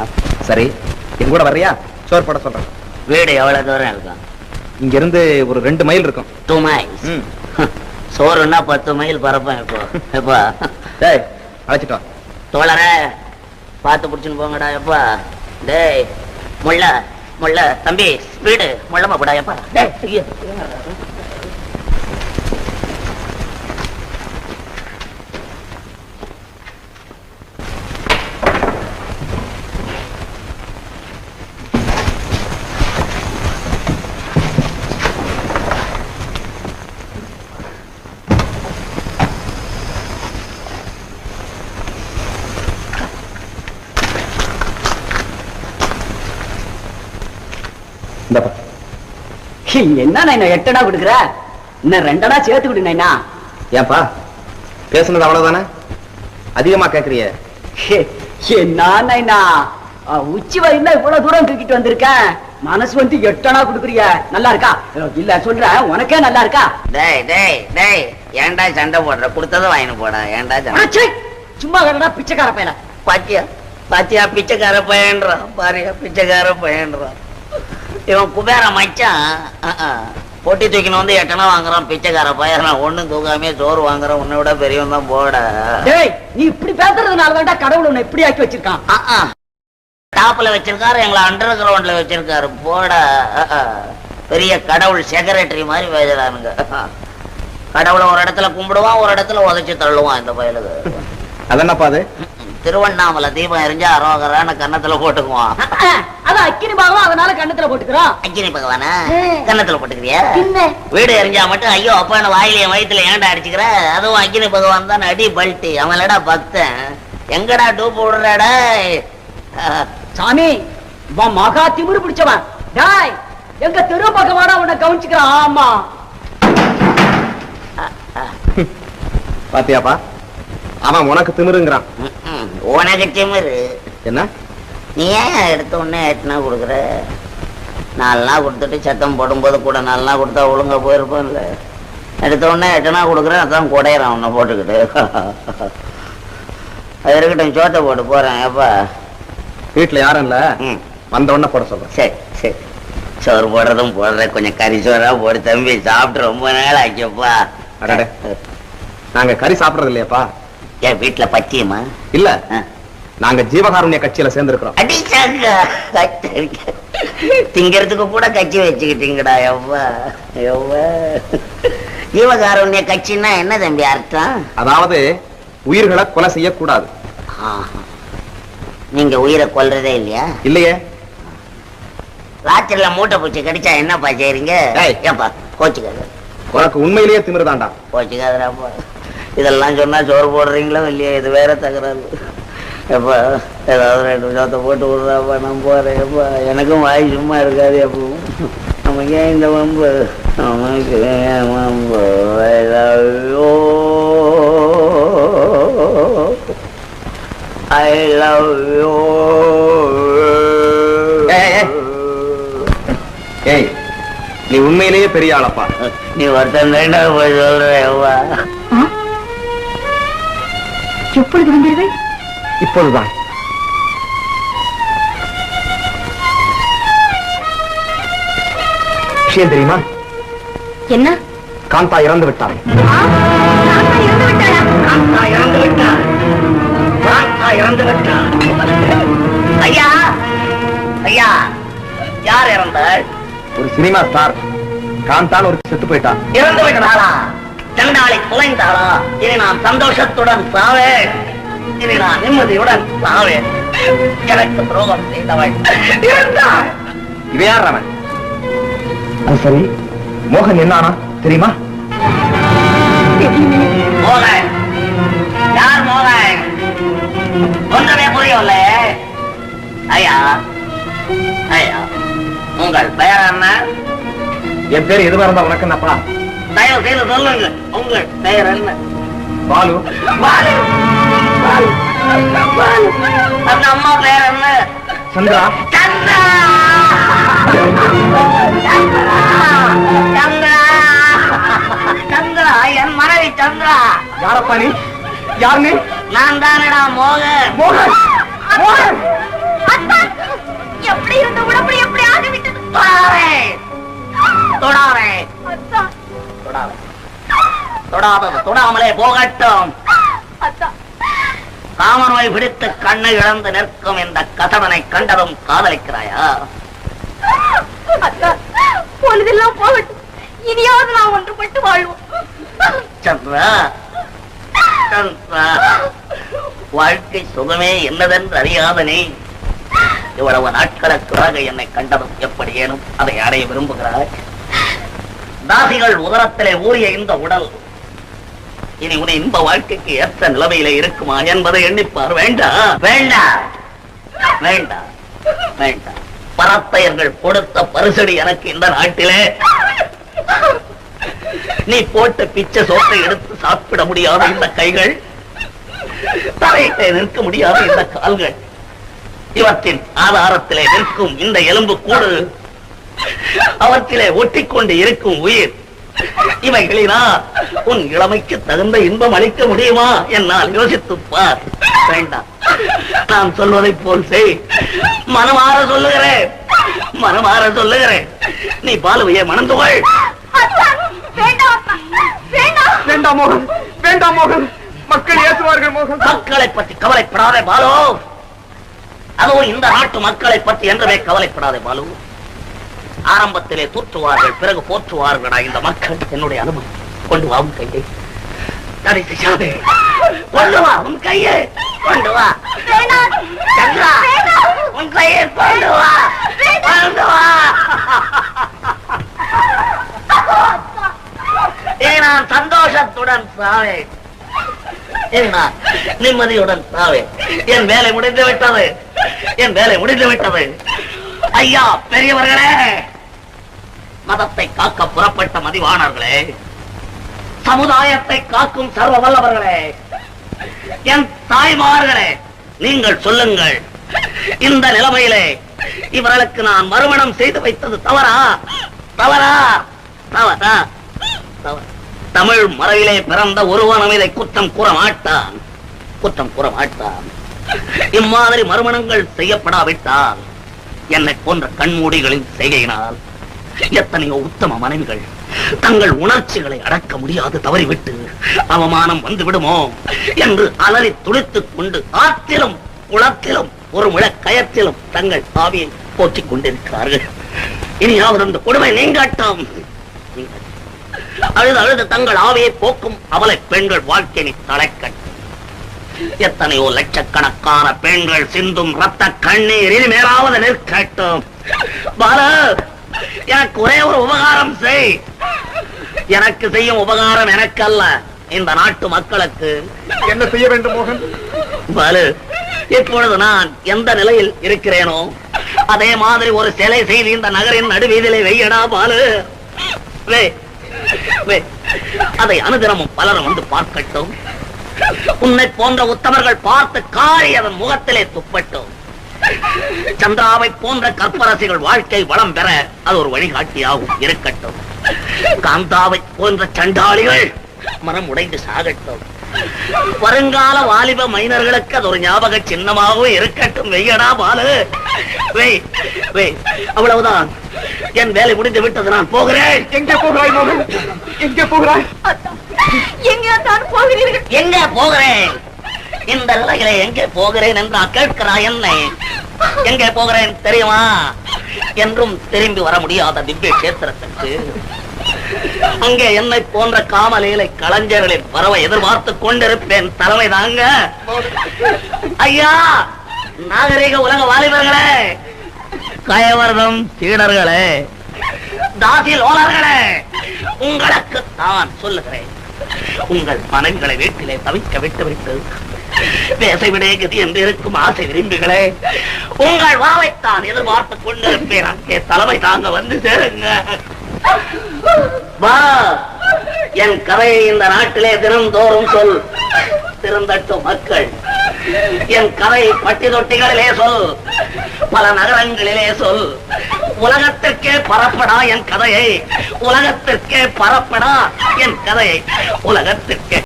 காணோம் சரி என் கூட வர்றியா? சோறு போட சொல்றேன். வீடு எவ்வளவு தூரம் இருக்கும்? இங்க இருந்து ஒரு ரெண்டு மைல் இருக்கும். Two miles. சோறுன்னா பத்து மைல் பரப்பேன் இப்போ. எப்பா? டேய் அழைச்சிட்டு வா. தோழரே பார்த்து பிடிச்சுன்னு போங்கடா எப்பா? டேய் முள்ள முள்ள தம்பி ஸ்பீடு முள்ளமா போடா எப்பா? டேய் ஐயோ. இந்தப்பா என்ன நைனா எட்டனா கொடுக்குற இன்னும் ரெண்டனா சேர்த்து கொடு நைனா ஏன்பா பேசுனது அவ்வளவுதானே? அதிகமா கேக்குறிய. என்ன உச்சி வயல்ல இவ்வளவு தூரம் தூக்கிட்டு வந்திருக்கேன் மனசு வந்து எட்டனா கொடுக்குறிய. நல்லா இருக்கா? இல்ல சொல்றேன் உனக்கே நல்லா இருக்கா? டேய் டேய் டேய் ஏன்டா சண்டை போடுற? கொடுத்ததை வாங்கிட்டு போடா. ஏன்டா சண்டை? சும்மா கடடா பிச்சைக்கார பையல பாத்தியா? பாத்தியா பிச்சைக்கார பையன்றான். பாரியா பிச்சைக்கார பையன்றான். இவன் குபேர மச்சான். பொட்டி தூக்கின்னு வந்து எட்டனா வாங்குறான் பிச்சைக்கார பையன் நான் ஒண்ணும் தூக்காமே சோறு வாங்குறான் உன்னை விட பெரியவன் தான் போட. டேய் நீ இப்படி பேசுறதுனால தான்டா கடவுள் உன்னை இப்படி ஆக்கி வச்சிருக்கான். டாப்ல வச்சிருக்காரு எங்களை அண்டர் கிரவுண்ட்ல வச்சிருக்காரு. போட. பெரிய கடவுள் செக்ரட்டரி மாதிரி பேசுறானுங்க கடவுளை ஒரு இடத்துல கும்பிடுவான் ஒரு இடத்துல உதைச்சு தள்ளுவான் இந்த பயலுக்கு. அதென்னப்பா அது? திருவண்ணாமலை தீபம் எரிஞ்சா அரோகரான கன்னத்துல போட்டுக்குவான். அதான் அக்கினி பாகம் அதனால கண்ணத்துல போட்டுக்கிறோம் அக்கினி பகவானா. கன்னத்துல போட்டுக்கிறியா? வீடு எரிஞ்சா மட்டும் ஐயோ அப்பா என்ன வாயில என் வயித்துல ஏன்டா அடிச்சுக்கிற? அதுவும் அக்கினி பகவான் தான் அடி பல்ட்டி. அவன்லடா பக்தன். எங்கடா டூப் விடுறாடா சாமி மகா திமிரு பிடிச்சவன். டாய் எங்க தெரு பக்கமாடா உன்னை கவனிச்சுக்கிறான் ஆமா. பாத்தியாப்பா? அவன் உனக்கு திமிருங்கிறான். ம், ம். உனக்கு திமிரு என்ன? நீ ஏன் எடுத்த உடனே எட்டுனா கொடுக்குற? நாலு நாள் கொடுத்துட்டு சத்தம் போடும்போது கூட நாலு நாள் கொடுத்தா ஒழுங்கா போயிருப்போம்ல எடுத்த உடனே எட்டனா கொடுக்குறேன் அதான் குடையிறான் உன்னை போட்டுக்கிட்டு. அது இருக்கட்டும் சோத்தை போட்டு போறேன் எப்பா வீட்டுல யாரும் இல்ல? ம். வந்த உடனே போட சொல்றேன் சரி சரி. சோறு போடுறதும் போடுற கொஞ்சம் கறி சோறா போடு தம்பி சாப்பிட்டு ரொம்ப நாள் ஆக்கியப்பா அடடே. நாங்க கறி சாப்பிடுறது இல்லையாப்பா? என் வீட்டுல பத்தியமா இல்ல. நாங்க ஜீவகாருண்ய கட்சியில சேர்ந்திருக்கிறோம். திங்கிறதுக்கு கூட கட்சி வச்சுக்கிட்டீங்கடா எவ்வா எவ்வா ஜீவகாருண்ய கட்சின்னா என்ன தம்பி அர்த்தம்? அதாவது உயிர்களை கொலை செய்யக்கூடாது. நீங்க உயிரை கொல்றதே இல்லையா? இல்லையே. ராத்திரில மூட்டை பூச்சி கடிச்சா என்னப்பா செய்றீங்க. ஏப்பா கோச்சுக்காத. உனக்கு உண்மையிலேயே திமிருதாண்டா. கோச்சுக்காதராப்பா இதெல்லாம் சொன்னா சோறு போடுறீங்களோ இல்லையா இது வேற தகராறு. எப்பா ஏதாவது ரெண்டு விஷயத்தை போட்டு விடுறாப்பா நான் போறேன் எப்பா. எனக்கும் வாய் சும்மா இருக்காது எப்பவும். நமக்கு ஏன் இந்த வம்பு? நமக்கு ஏன் வம்பு? you. I love you. ஏய், நீ உண்மையிலேயே பெரிய ஆளப்பா. நீ ஒருத்தன் போய் சொல்ற எவ்வா எப்பொழுது வந்தீர்கள்? இப்பொழுதுதான். விஷயம் தெரியுமா? என்ன? காந்தா இறந்து விட்டான் நான் இறந்து விட்டான் நான் இறந்து விட்டான் ஐயா! ஐயா யார் இறந்தாள்? ஒரு சினிமா ஸ்டார். காந்தான் ஒரு செத்து போயிட்டான். இறந்து விட்டாளா தண்டாளி குலைந்தாளா? இனி நான் சந்தோஷத்துடன் சாவேன். இனி நான் நிம்மதியுடன் சாவேன். எனக்கு துரோகம் செய்தவள் யார் அவன்? அது சரி. மோகன் என்னானா? தெரியுமா? மோகன். யார் மோகன்? ஒன்றுமே புரியவில்ல. ஐயா ஐயா உங்கள் பெயர் என்ன? என் பேர் எதுவா இருந்தா உனக்கு என்னப்பா? தயவு செய்து சொல்லுங்க. உங்கள் பெயர் என்ன? பாலு. பாலு. அந்த அம்மா பெயர் என்ன? சந்திரா. சந்திரா. சந்திரா. சந்திரா. என் மனைவி சந்திரா. யாரப்பா நீ? யார் நீ? நான் தானடா மோகன். மோகன். போகட்டும். அத்தா. காமநோய் பிடித்து கண்ணை இழந்து நிற்கும் இந்த கதவனை கண்டதும் காதலிக்கிறாயா? பொழுதெல்லாம் போகட்டும். இனியாவது நான் ஒன்றுபட்டு வாழ்வோம். சந்திரா சந்திரா. வாழ்க்கை சுகமே என்னதென்று அறியாத நீ. இவ்வளவு நாட்களுக்காக என்னை கண்டதும் எப்படி ஏனும் அதை அடைய விரும்புகிறாய் தாசிகள் உதரத்திலே ஊறிய இந்த உடல் இனி உன் இன்ப வாழ்க்கைக்கு ஏற்ற நிலைமையிலே இருக்குமா என்பதை எண்ணிப்பார். வேண்டாம் வேண்டாம் வேண்டாம் வேண்டாம் பரத்தையர்கள் கொடுத்த பரிசடி எனக்கு இந்த நாட்டிலே. நீ போட்ட பிச்சை சோத்தை எடுத்து சாப்பிட முடியாத இந்த கைகள். தரையிலே நிற்க முடியாத இந்த கால்கள். இவற்றின் ஆதாரத்திலே நிற்கும் இந்த எலும்பு கூடு. அவற்றிலே ஒட்டிக்கொண்டு இருக்கும் உயிர். இவைகளினா உன் இளமைக்கு தகுந்த இன்பம் அளிக்க முடியுமா என்னால் யோசித்துப் பார். வேண்டாம். நான் சொல்வதை போல் செய். மனமாற சொல்லுகிறேன். மனமாற சொல்லுகிறேன். நீ பாலுவையை மணந்து கொள். வேண்டாம் மோகன். வேண்டாம் மோகன். மக்கள் ஏசுவார்கள் மோகன். மக்களை பற்றி கவலைப்படாதே பாலு. அதுவும் இந்த நாட்டு மக்களை பற்றி என்றுமே கவலைப்படாதே பாலு. ஆரம்பத்திலே தூற்றுவார்கள் பிறகு போற்றுவார்களா இந்த மக்கள்? என்னுடைய அனுமதி. கொண்டு வா உன் கையை. கொண்டு வா உன் கையை. கொண்டு வா. சந்திரா, உன் கையை கொண்டு வா. கொண்டு வா. நான் சந்தோஷத்துடன் சாவேன் நிம்மதியுடன் சாவேன் என் வேலை முடிந்து விட்டது. என் வேலை முடிந்து விட்டது. ஐயா பெரியவர்களே. மதத்தை காக்க புறப்பட்ட மதிவாணர்களே சமுதாயத்தை காக்கும் சர்வ வல்லவர்களே என் தாய்மார்களே நீங்கள் சொல்லுங்கள் இந்த நிலைமையிலே இவர்களுக்கு நான் மறுமணம் செய்து வைத்தது தவறா? தவறா? தவறா? தமிழ் மறையிலே பிறந்த ஒருவனும் இதை குற்றம் கூற மாட்டான். குற்றம் கூற மாட்டான். இம்மாதிரி மறுமணங்கள் செய்யப்படாவிட்டால் என்னை போன்ற கண்மூடிகளின் செய்கையினால் எத்தனையோ உத்தம மனைவிகள். தங்கள் உணர்ச்சிகளை அடக்க முடியாது தவறிவிட்டு அவமானம் வந்து விடுமோ என்று அலறி துடித்துக் கொண்டு ஆற்றிலும் குளத்திலும் ஒரு முழக்கயத்திலும் தங்கள் ஆவியை போற்றிக் கொண்டிருக்கிறார்கள். இனியாவது அந்த கொடுமை நீங்காட்டும். அழுது அழுது தங்கள் ஆவியை போக்கும் அவலை பெண்கள் வாழ்க்கையை தலைக்கட்டும் எத்தனையோ லட்சக்கணக்கான பெண்கள் சிந்தும் ரத்த கண்ணீர் இனிமேலாவது நிற்கட்டும். பாலு எனக்கு ஒரே ஒரு உபகாரம் செய். எனக்கு செய்யும் உபகாரம் எனக்கு அல்ல இந்த நாட்டு மக்களுக்கு. என்ன செய்ய வேண்டும் மோகன்? பாலு இப்பொழுது நான் எந்த நிலையில் இருக்கிறேனோ அதே மாதிரி ஒரு சிலை செய்து இந்த நகரின் நடுவீதிலே வெய்யடா பாலு. அதை அனுதினமும் பலரும் வந்து பார்க்கட்டும். உன்னை போன்ற உத்தமர்கள் பார்த்து காரி அதன் முகத்திலே துப்பட்டும். சந்திராவை போன்ற கற்பரசிகள் வாழ்க்கை வளம் பெற அது ஒரு வழிகாட்டியாகவும் இருக்கட்டும். காந்தாவை போன்ற சண்டாளிகள் மனம் உடைந்து சாகட்டும். வருங்கால வாலிப மைனர்களுக்கு அது ஒரு ஞாபக சின்னமாகவும் இருக்கட்டும். வெய்யடா பாலு. வெய் வெய் அவ்வளவுதான். என் வேலை முடிந்து விட்டது நான் போகிறேன். எங்கே போகிறாய் மோகன் எங்கே போகிறாய்? எங்கே தான் போகிறீர்கள்? எங்க போகிறேன்? இந்த நிலையிலே எங்கே போகிறேன் என்றா கேட்கிறாய் என்னை. எங்கே போகிறேன் தெரியுமா? என்றும் திரும்பி வர முடியாத திவ்ய கேத்திரத்திற்கு அங்கே என்னை போன்ற காமலீலை கலைஞர்களின் வரவை எதிர்பார்த்து கொண்டிருப்பேன் தலைமை தாங்க. ஐயா நாகரிக உலக வாலிபர்களே கயவர்தம் சீடர்களே தாசி லோலர்களே உங்களுக்கு தான் சொல்லுகிறேன். உங்கள் மனங்களை வீட்டிலே தவிக்க விட்டு விட்டு கதி என்று இருக்கும் ஆசை விரும்புகளே. உங்கள் வாவைத்தான் எதிர்பார்த்துக் கொண்டிருப்பேன். அங்கே தலைமை தாங்க வந்து சேருங்க. வா என் கதையை இந்த நாட்டிலே தினந்தோறும் சொல். திருந்தட்டும் மக்கள் என் கதை பட்டி தொட்டிகளிலே சொல். பல நகரங்களிலே சொல். உலகத்திற்கே பரப்படா என் கதையை. உலகத்திற்கே பரப்படா என் கதையை. உலகத்திற்கே